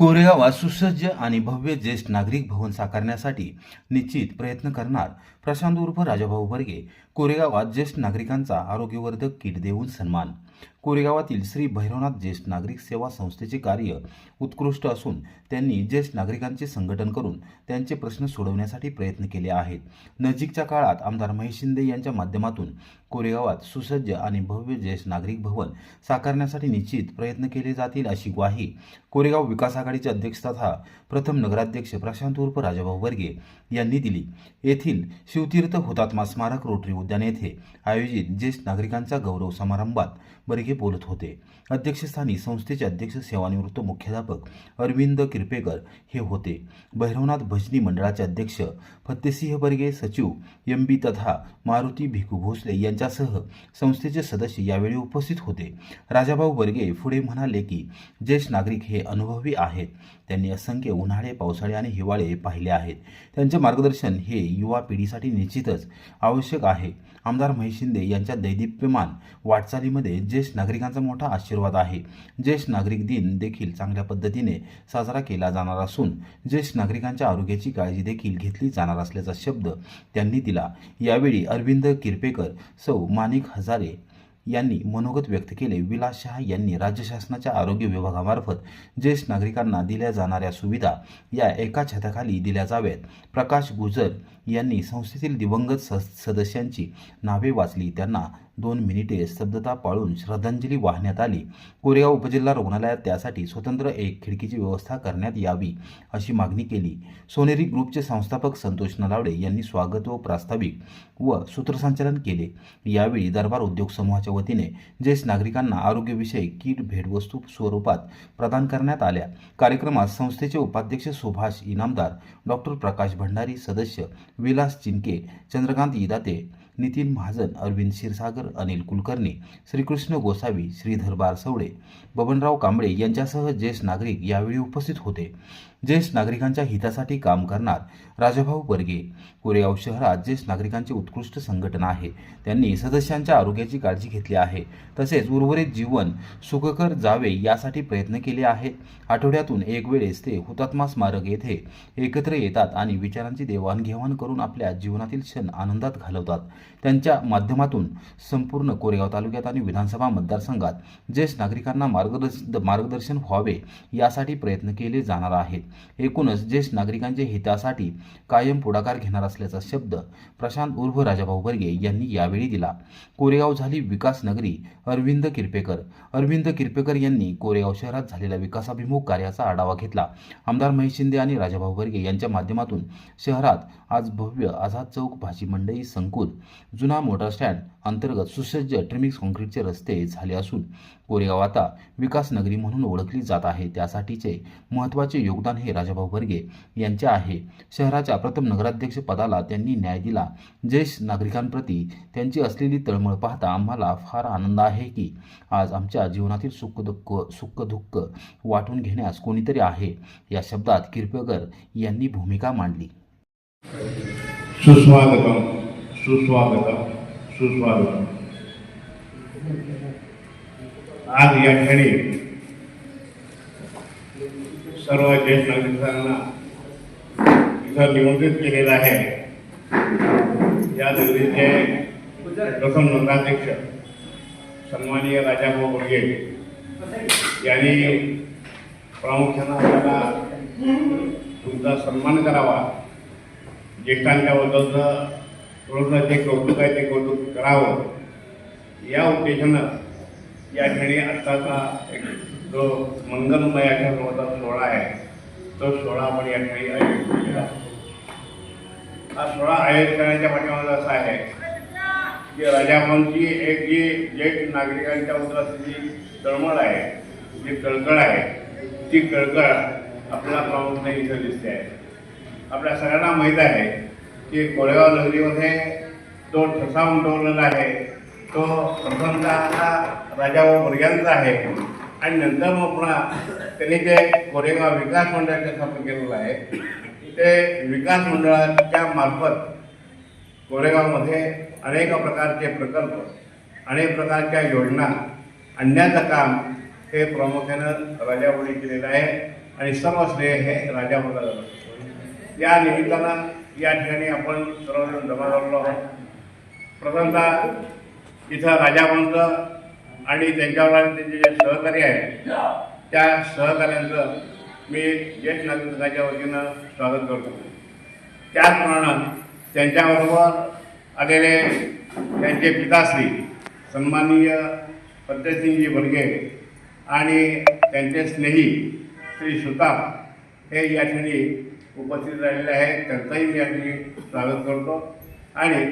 कोरेगावात सुसज्ज आणि भव्य ज्येष्ठ नागरिक भवन साकारण्यासाठी निश्चित प्रयत्न करणार प्रशांत उर्फ राजाभाऊ बर्गे. कोरेगावात ज्येष्ठ नागरिकांचा आरोग्यवर्धक किट देऊन सन्मान. कोरेगावातील श्री भैरवनाथ ज्येष्ठ नागरिक सेवा संस्थेचे कार्य उत्कृष्ट असून त्यांनी ज्येष्ठ नागरिकांचे संघटन करून त्यांचे प्रश्न सोडवण्यासाठी प्रयत्न केले आहेत. नजीकच्या काळात आमदार महेश शिंदे यांच्या माध्यमातून कोरेगावात सुसज्ज आणि भव्य ज्येष्ठ नागरिक भवन साकारण्यासाठी निश्चित प्रयत्न केले जातील अशी ग्वाही कोरेगाव विकास आघाडीचे अध्यक्ष तथा प्रथम नगराध्यक्ष प्रशांत उर्फ राजाभाऊ वर्गे यांनी दिली. येथील शिवतीर्थ हुतात्मा स्मारक रोटरी उद्यान येथे आयोजित ज्येष्ठ नागरिकांचा गौरव समारंभात बर्गे बोलत होते. अध्यक्षस्थानी संस्थेचे अध्यक्ष सेवानिवृत्त मुख्याध्यापक अरविंद किरपेकर हे होते. भैरवनाथ भजनी मंडळाचे अध्यक्ष फत्तेसिंह बर्गे सचिव एम बी तथा मारुती भिकू भोसले यांच्यासह संस्थेचे सदस्य यावेळी उपस्थित होते. राजाभाऊ बर्गे पुढे म्हणाले की ज्येष्ठ नागरिक हे अनुभवी आहेत. त्यांनी असंख्य उन्हाळे पावसाळे आणि हिवाळे पाहिले आहेत. त्यांचे मार्गदर्शन हे युवा पिढीसाठी निश्चितच आवश्यक आहे. आमदार महेश शिंदे यांच्या दैदिप्यमान वाटचालीमध्ये ज्येष्ठ नागरिकांचा मोठा आशीर्वाद आहे. ज्येष्ठ नागरिक दिन देखील चांगल्या पद्धतीने साजरा केला जाणार असून ज्येष्ठ नागरिकांच्या आरोग्याची काळजी देखील घेतली जाणार असल्याचा शब्द त्यांनी दिला. यावेळी अरविंद किरपेकर सौ माणिक हजारे यांनी मनोगत व्यक्त केले. विलास शहा यांनी राज्य शासनाच्या आरोग्य विभागामार्फत ज्येष्ठ नागरिकांना दिल्या जाणाऱ्या सुविधा या एका छताखाली दिल्या जाव्यात. प्रकाश गुजर यांनी संस्थेतील दिवंगत स- सदस्यांची नावे वाचली. त्यांना दोन मिनिटे स्तब्धता पाळून श्रद्धांजली वाहण्यात आली. कोरेगाव उपजिल्हा रुग्णालयात त्यासाठी स्वतंत्र एक खिडकीची व्यवस्था करण्यात यावी अशी मागणी केली. सोनेरी ग्रुपचे संस्थापक संतोष नलावडे यांनी स्वागत व प्रास्ताविक व सूत्रसंचालन केले. यावेळी दरबार उद्योग समूहाच्या वतीने ज्येष्ठ नागरिकांना आरोग्यविषयक किट भेटवस्तू स्वरूपात प्रदान करण्यात आल्या. कार्यक्रमात संस्थेचे उपाध्यक्ष सुभाष इनामदार डॉक्टर प्रकाश भंडारी सदस्य विलास चिनके चंद्रकांत इदाते नितीन महाजन अरविंद क्षीरसागर अनिल कुलकर्णी श्रीकृष्ण गोसावी श्रीधर बारसवडे बबनराव कांबळे यांच्यासह ज्येष्ठ नागरिक यावेळी उपस्थित होते. ज्येष्ठ नागरिकांच्या हितासाठी काम करणार राजाभाऊ बर्गे. कोरेगाव शहरात ज्येष्ठ नागरिकांचे उत्कृष्ट संघटना आहे. त्यांनी सदस्यांच्या आरोग्याची काळजी घेतली आहे. तसेच उर्वरित जीवन सुखकर जावे यासाठी प्रयत्न केले आहेत आठवड्यातून एक वेळेस ते हुतात्मा स्मारक येथे एकत्र येतात आणि विचारांची देवाणघेवाण करून आपल्या जीवनातील क्षण आनंदात घालवतात. त्यांच्या माध्यमातून संपूर्ण कोरेगाव तालुक्यात आणि विधानसभा मतदारसंघात ज्येष्ठ नागरिकांना मार्गदर्श मार्गदर्शन व्हावे यासाठी प्रयत्न केले जाणार आहेत. एकूणच ज्येष्ठ नागरिकांच्या हितासाठी कायम पुढाकार घेणार असल्याचा शब्द प्रशांत उर्फ राजाभाऊ बर्गे यांनी यावेळी दिला. कोरेगाव झाली विकास नगरी अरविंद किरपेकर. अरविंद किरपेकर यांनी कोरेगाव शहरात झालेल्या विकासाभिमुख कार्याचा आढावा घेतला. आमदार महेश शिंदे आणि राजाभाऊ बर्गे यांच्या माध्यमातून शहरात आज भव्य आझाद चौक भाजी मंडई संकुल जुना मोटार स्टँड अंतर्गत सुसज्ज ट्रिमिक्स कॉन्क्रीटचे रस्ते झाले असून कोरेगाव आता विकास नगरी म्हणून ओळखली जात आहे. त्यासाठीचे महत्त्वाचे योगदान हे राजाभाऊ बर्गे यांचे आहे. शहराच्या प्रथम नगराध्यक्ष पदाला त्यांनी न्याय दिला. ज्येष्ठ नागरिकांप्रती त्यांची असलेली तळमळ पाहता आम्हाला फार आनंद आहे की आज आमच्या जीवनातील सुख दुःख वाटून घेण्यास कोणीतरी आहे. या शब्दात किरपेकर यांनी भूमिका मांडली. सुस्वागतम सुस्वागतम सुस्वागत आज या सर्व ज्येष्ठ नागरिकांना इथं निमंत्रित केलेलं आहे. या प्रथम नगराध्यक्ष सन्माननीय राजाभाऊ बोर्गे यांनी प्रामुख्यानं आपल्याला तुमचा सन्मान करावा. ज्येष्ठांच्या बद्दलचं थोडंसं जे कौतुक आहे ते कौतुक करावं. या उद्देशानं या ठिकाणी आत्ताचा एक जो मंगलमय अशा सोहळा आहे तो सोहळा आपण या ठिकाणी आयोजित केला हा सोहळा आयोजित करण्याच्या पाठीमागे असा आहे की राजाभाऊंची एक जी ज्येष्ठ नागरिकांच्या बद्दल जी तळमळ आहे जी कळकळ आहे ती कळकळ आपल्याला प्रामुख्याने इथं दिसते आहे. आपल्या सगळ्यांना माहीत आहे की कोळेगाव नगरीमध्ये जो ठसा उमटवलेला आहे. तो प्रथमतः राजा व वर्ग्यांचा आहे. आणि नंतर मग पुन्हा त्यांनी जे कोरेगाव विकास मंडळाचे स्थापन केलेलं आहे. ते विकास मंडळाच्या मार्फत कोरेगावमध्ये अनेक प्रकारचे प्रकल्प अनेक प्रकारच्या योजना आणण्याचं काम हे प्रामुख्यानं राजाभाऊनी केलेलं आहे. आणि सर्व श्रेय हे राजाभाऊला जातं या निमित्तानं या ठिकाणी आपण सर्वजण जमा झालेलो आहोत. प्रथमतः इथं राजावंत आणि त्यांच्यावर त्यांचे जे सहकारी आहेत त्या सहकार्यांचं मी ज्येष्ठ नागरिक वतीनं स्वागत करतो. त्याचप्रमाणे त्यांच्याबरोबर आलेले त्यांचे पिताश्री सन्माननीय फतेसिंगजी बर्गे आणि त्यांचे स्नेही श्री सुताप हे या ठिकाणी उपस्थित राहिलेले आहेत. त्यांचंही मी या स्वागत करतो. आणि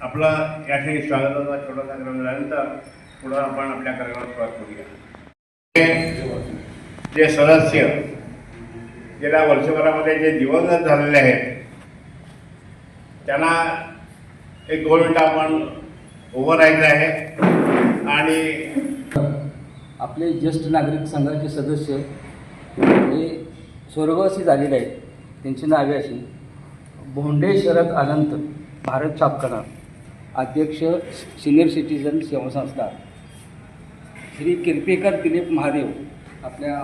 आपलं या ठिकाणी स्वागताचा छोटासा कार्यक्रम झाल्यानंतर पुढं आपण आपल्या कार्यक्रमात सुरुवात करूया. जे सदस्य गेल्या वर्षभरामध्ये जे दिवंगत झालेले आहेत त्यांना एक दोन मिनटं आपण उभं राहायचं आहे. आणि आपले ज्येष्ठ नागरिक संघाचे सदस्य हे स्वर्गवासी झालेले आहेत. त्यांची नावे अशी. भोंडे शरद अनंत भारत छापखाना अध्यक्ष सिनियर सिटीजन सेवा संस्था. श्री किर्पेकर दिलीप महादेव आपल्या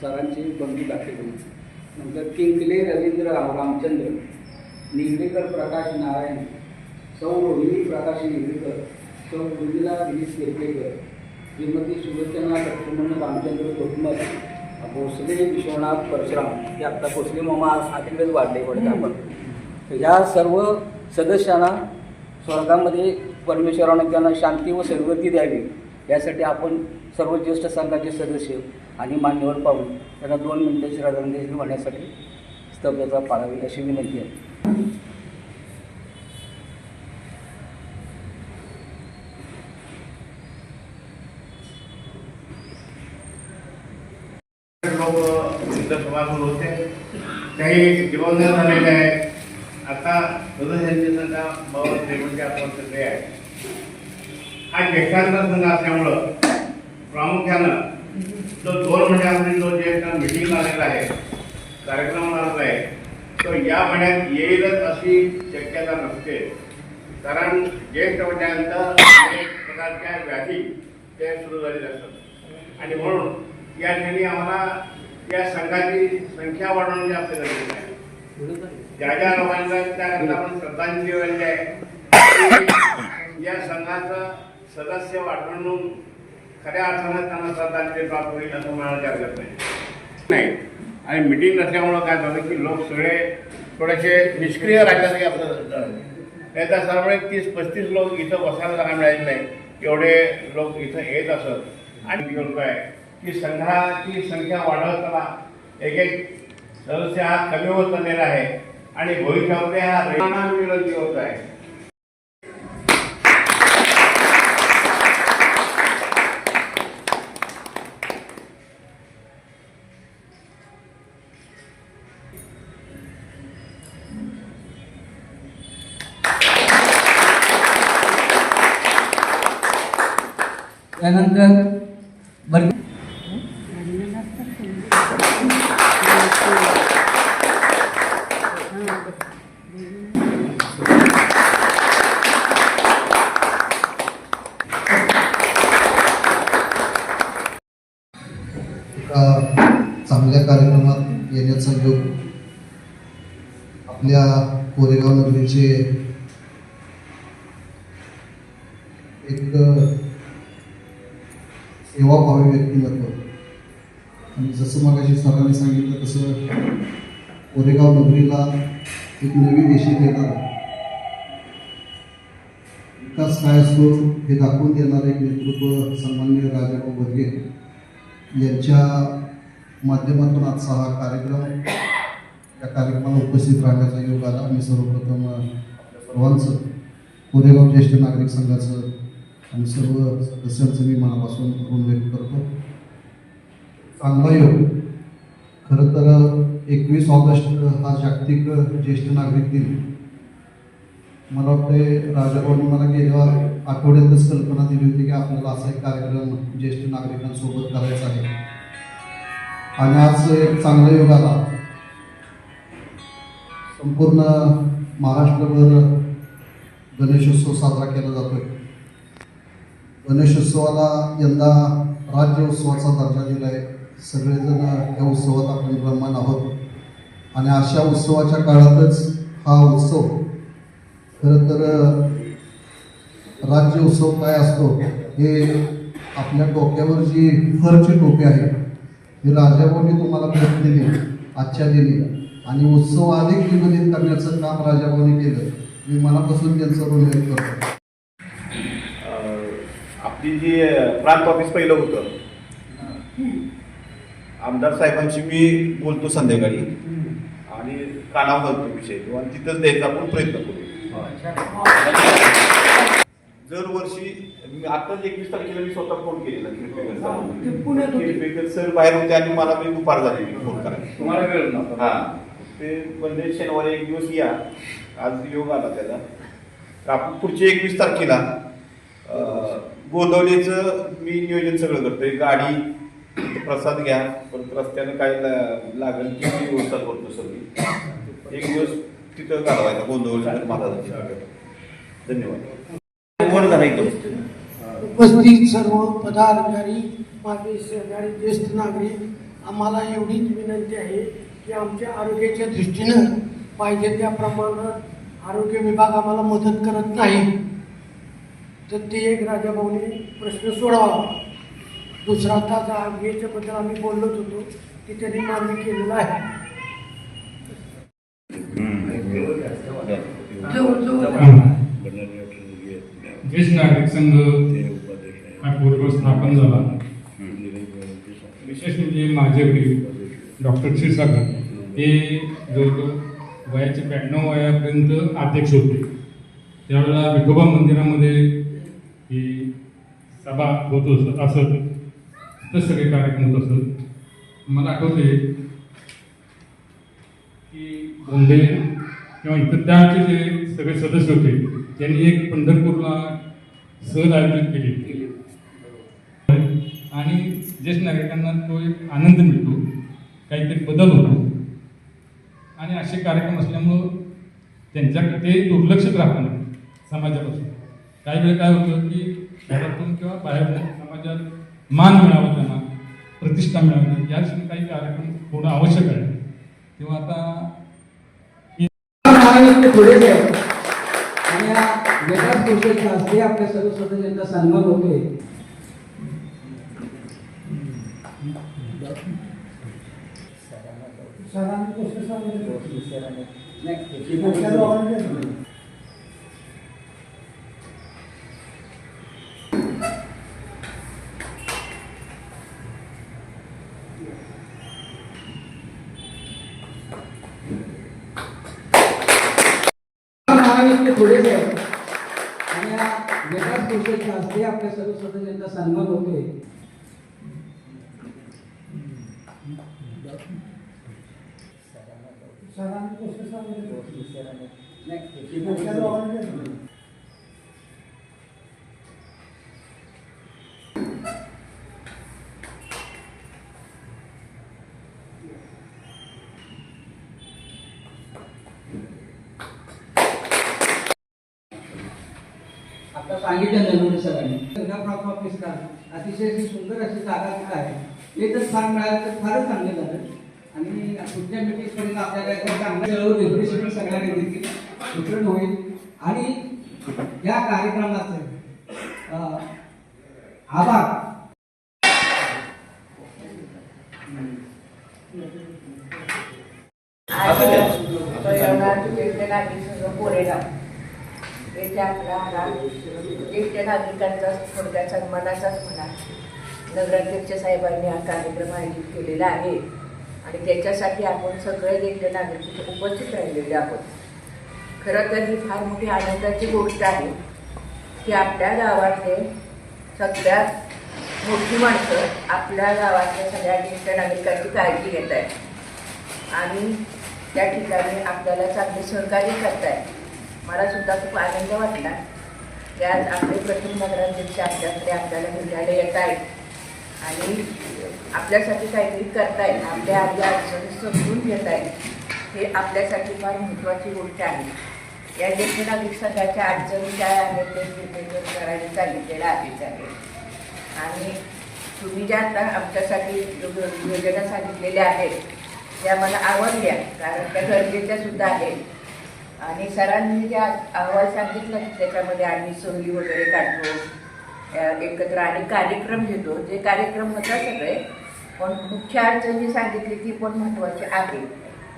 सरांचे बंधू दाखले नंतर किंकले रवींद्र रामचंद्र निगडेकर प्रकाश नारायण सौ रोहिणी प्रकाश निगडेकर सौ उर्मिला दिलीप किर्पेकर श्रीमती सुलोचना लक्ष्मण रामचंद्र कोटमल भोसले विश्वनाथ परशुराम. हे आत्ता भोसले मामा आठवडेच वाढले पडते आपण. तर या सर्व सदस्यांना स्वर्गामध्ये परमेश्वरानं त्यांना शांती व सद्गती द्यावी. यासाठी आपण सर्व ज्येष्ठ संघाचे सदस्य आणि मान्यवर पाहून त्यांना दोन मिनिटं श्रद्धांजली होण्यासाठी स्तब्धता पाळावी अशी विनंती आहे लोक इथं सभासद होते. काही दिवंगत झालेले आहेत आता सदस्यांची संख्या बाबत म्हणजे आपण सगळे आहे. हा ज्येष्ठांचा संघ असल्यामुळं प्रामुख्यानं जो दोन महिन्यामध्ये जो जे मिटिंग आलेला आहे कार्यक्रम आलेला आहे तो या महिन्यात येईलच अशी शक्यता नसते. कारण ज्येष्ठ महिन्यानंतर अनेक प्रकारच्या व्याधी ते सुरू झालेले असतात. आणि म्हणून या ठिकाणी आम्हाला या संघाची संख्या वाढवणं जास्त गरजेचं आहे. ज्या ज्या लोकांना त्याकरता आपण श्रद्धांजली वाहिली आहे. या संघाचं सदस्य वाढवून खऱ्या अर्थानं त्यांना श्रद्धांजली प्राप्त होईल असं म्हणायला हरकत नाही. नाही. आणि मिटिंग नसल्यामुळं काय झालं की लोक सगळे थोडेसे निष्क्रिय राहिल्यासारखे आपलं त्याच्या सर्व तीस पस्तीस लोक इथं बसायला जागा मिळायचे नाही. एवढे लोक इथं येत असत. आणि लोक आहे. की संघाची संख्या वाढवताना एक एक सदस्य हा कमी होत चाललेला आहे आणि भविष्यामध्ये हा रेमाना विनंती होत आहे. त्यानंतर बर्गे चांगल्या कार्यक्रमात येण्याचा योग आपल्या कोरेगाव नगरीचे एक सेवाभावी व्यक्तिमत्व. आणि जसं मगाशी सरांनी सांगितलं तसं कोरेगाव नगरीला एक नवी देशी देणारा विकास काय असतो हे दाखवून देणारं एक नेतृत्व सन्मान्य राजाभाऊ बर्गे यांच्या माध्यमातून आजचा हा कार्यक्रम या कार्यक्रमाला उपस्थित राहण्याचा योग आला. मी सर्वप्रथम आपल्या सर्वांचं कोरेगाव ज्येष्ठ नागरिक संघाचं आणि सर्व सदस्यांचं मी मनापासून ऋण व्यक्त करतो. चांगला योग खरं तर एकवीस ऑगस्ट हा जागतिक ज्येष्ठ नागरिक दिन. मला वाटते राजाभाऊनी मला गेल्या आठवड्यातच कल्पना दिली होती की आपल्याला असा एक कार्यक्रम ज्येष्ठ नागरिकांसोबत करायचा आहे. आणि आज एक चांगला योग आला. संपूर्ण महाराष्ट्रभर गणेशोत्सव साजरा केला जातोय. गणेशोत्सवाला यंदा राज्य उत्सवाचा दर्जा दिला आहे सगळेजण या उत्सवात आपण रममान आहोत. आणि अशा उत्सवाच्या काळातच हा उत्सव खरं तर राज्य उत्सव काय असतो हे आपल्या डोक्यावर जी फरची टोपी आहे ही राजाभाऊनी तुम्हाला भेट दिली आजच्या दिनी. आणि उत्सव अधिक विकसित करण्याचं काम राजाभाऊनी केलं. मी मनापासून त्यांचं करतो. आपली जी प्रांत ऑफिस पहिलं होतं आमदार साहेबांशी मी बोलतो संध्याकाळी. आणि कानावर घालतो विषय. तो आणि तिथंच द्यायचा आपण प्रयत्न करू. दरवर्षी मी आताच एकवीस तारखेला मी स्वतः फोन केलेला किरपेकर सर बाहेर होते आणि मला मी दुपार झाली फोन करायला. तुम्हाला वेळ नव्हता. हा. ते म्हणजे शनिवारी एक दिवस या. आज योग आला त्याला. तर आपण पुढच्या एकवीस तारखेला गोंदवलीचं मी नियोजन सगळं करतोय. गाडी प्रसाद घ्या पण रस्त्यानं काय लागेल ती व्यवस्था करतो सगळी. एक दिवस तिथं घालवायचा गोंधळ महाराजांची धन्यवाद. वर झाला उपस्थित सर्व पदाधिकारी माझे सहकारी ज्येष्ठ नागरिक आम्हाला एवढीच विनंती आहे की आमच्या आरोग्याच्या दृष्टीनं पाहिजे त्याप्रमाणात आरोग्य विभाग आम्हाला मदत करत नाही. तर ते एक राजाभाऊने प्रश्न सोडावा. दुसरा तास याच्याबद्दल आम्ही बोललोच होतो की त्यांनी मान्य केलेला आहे. ज्येष्ठ नागरिक संघ हा पूर्व स्थापन झाला. विशेष म्हणजे माझे वडील डॉक्टर क्षीरसागर हे जवळजवळ वयाच्या ब्याण्णव वयापर्यंत अध्यक्ष होते. त्यावेळेला विठोबा मंदिरामध्ये ही सभा होत असत. तर सगळे कार्यक्रम होत असत मला आठवते की बोंडे किंवा इतर त्याचे जे सगळे सदस्य होते त्यांनी एक पंढरपूरला सहल आयोजित केली. आणि ज्येष्ठ नागरिकांना तो एक आनंद मिळतो काहीतरी बदल होतो. आणि असे कार्यक्रम असल्यामुळं त्यांच्याकडे ते दुर्लक्षित राहत नाही समाजापासून. काही वेळ काय होतं की घरातून किंवा बाहेरून समाजात मान मिळावा त्यांना प्रतिष्ठा मिळावी यासाठी काही कार्यक्रम होणं आवश्यक आहे. तेव्हा आता जाईल आणि या वेगळ्याच गोष्टीच्या हस्ते आपल्या सर्व सदस्यांचा सन्मान होतोय महाराष्ट्र पुढे जाईल आणि या वेगळ्याच गोष्टीच्या हस्ते आपल्या सर्व सदस्यांचा सन्मान होतोय. आता सांगितलं नवीन सरांनी. गंगाप्रॉप ऑफिसला अतिशय अशी सुंदर अशी जागा तिथं आहे. हे जर फार मिळालं तर फारच चांगलं झालं. आणि पुढच्या मिटिंगपर्यंत आपल्याला एक चांगलं निर्देशन सगळ्यांनी देखील. वितरण होईल. आणि या कार्यक्रमाचं आभार. नागरिक संघ कोरेगाव येथे आपला हा ज्येष्ठ नागरिकांचा थोडक्यात सन्मानाचाच म्हणा नगराध्यक्ष साहेबांनी हा कार्यक्रम आयोजित केलेला आहे. आणि त्याच्यासाठी आपण सगळे ज्येष्ठ नागरिक उपस्थित राहिलेले आहोत. खरं तर ही फार मोठी आनंदाची गोष्ट आहे की आपल्या गावातले सगळ्यात मोठी माणसं आपल्या गावातल्या सगळ्या ज्येष्ठ नागरिकांची काळजी घेत आहेत आणि त्या ठिकाणी आपल्याला चांगले सहकार्य करताय मला सुद्धा खूप आनंद वाटला. की आज आपले प्रथम नगराध्यक्ष आपल्याकडे आपल्याला भेटायला येत आहेत. आणि आपल्यासाठी काहीतरी करतायत आपल्या आपल्या अडचणी समजून घेत आहेत हे आपल्यासाठी फार महत्त्वाची गोष्ट आहे. या ज्येष्ठ नागरिक संघाच्या अडचणी काय आहेत ते निर्देशन करायला सांगितलेलं आहेच आहे. आणि तुम्ही ज्या आता आमच्यासाठी योजना सांगितलेल्या आहेत त्या मला आवडल्या कारण त्या गरजेच्या सुद्धा आहेत. आणि सरांनी जे अहवाल सांगितलं की त्याच्यामध्ये आम्ही सहली वगैरे काढतो एकत्र आणि कार्यक्रम घेतो. जे कार्यक्रम होता सगळे पण मुख्य अडचण जी सांगितली ती पण महत्त्वाची आहे.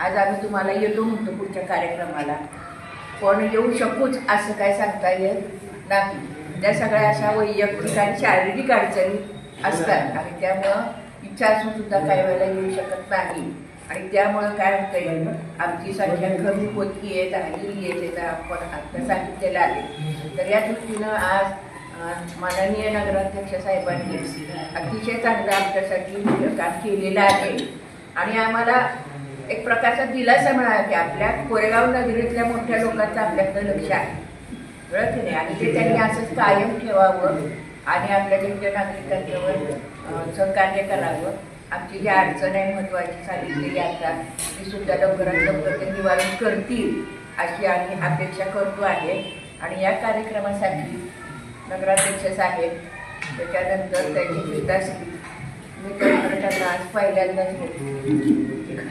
आज आम्ही तुम्हाला येतो म्हणतो पुढच्या कार्यक्रमाला. पण येऊ शकूच असं काय सांगता येत नाही. त्या सगळ्या अशा वैयक्तिक आणि शारीरिक अडचणी असतात आणि त्यामुळं इच्छा असून सुद्धा काही वेळेला येऊ शकत नाही. आणि त्यामुळं काय होतंय आमची संख्या कमी होती आहे राहिलेली आहे त्याचा आपण आता साहित्याला आले तर या दृष्टीनं आज माननीय नगराध्यक्ष साहेबांनी अतिशय चांगलं आमच्यासाठी काम केलेलं आहे. आणि आम्हाला एक प्रकारचा दिलासा मिळाला की आपल्या कोरेगाव नगरीतल्या मोठ्या लोकांचं आपल्याकडे लक्ष आहे. कळत की नाही? आणि ते त्यांनी असंच कायम ठेवावं आणि आपल्या ज्येष्ठ नागरिकांच्यावर सहकार्य करावं. आमची जी अडचण आहे महत्त्वाची सांगितलेली आता ती सुद्धा लवकरात लवकर ते निवारण करतील अशी आम्ही अपेक्षा करतो आहे. आणि या कार्यक्रमासाठी नगराध्यक्ष साहेब त्याच्यानंतर त्यांची पिताश्री मी त्यांना आज पहिल्यांदाच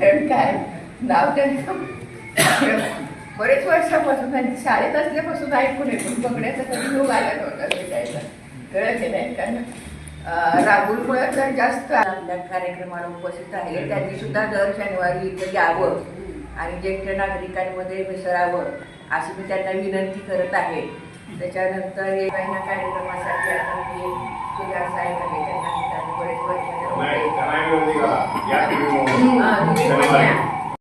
कारण काय? नाव त्यांचं बरेच वर्षापासून आणि शाळेत असल्यापासून ऐकून ऐकून बघण्याचा कधी लोक आला नव्हता भेटायला. कळत नाही कारण अं, राहुलमुळे तर जास्त आपल्या कार्यक्रमाला उपस्थित आहे त्यांनी सुद्धा दर शनिवारी इथं यावं आणि ज्येष्ठ नागरिकांमध्ये मिसळावं अशी मी त्यांना विनंती करत आहे. त्याच्यानंतर एक ह्या कार्यक्रमासाठी आता मी सुजात साहेब आहे त्यांनी बरेच वर्ष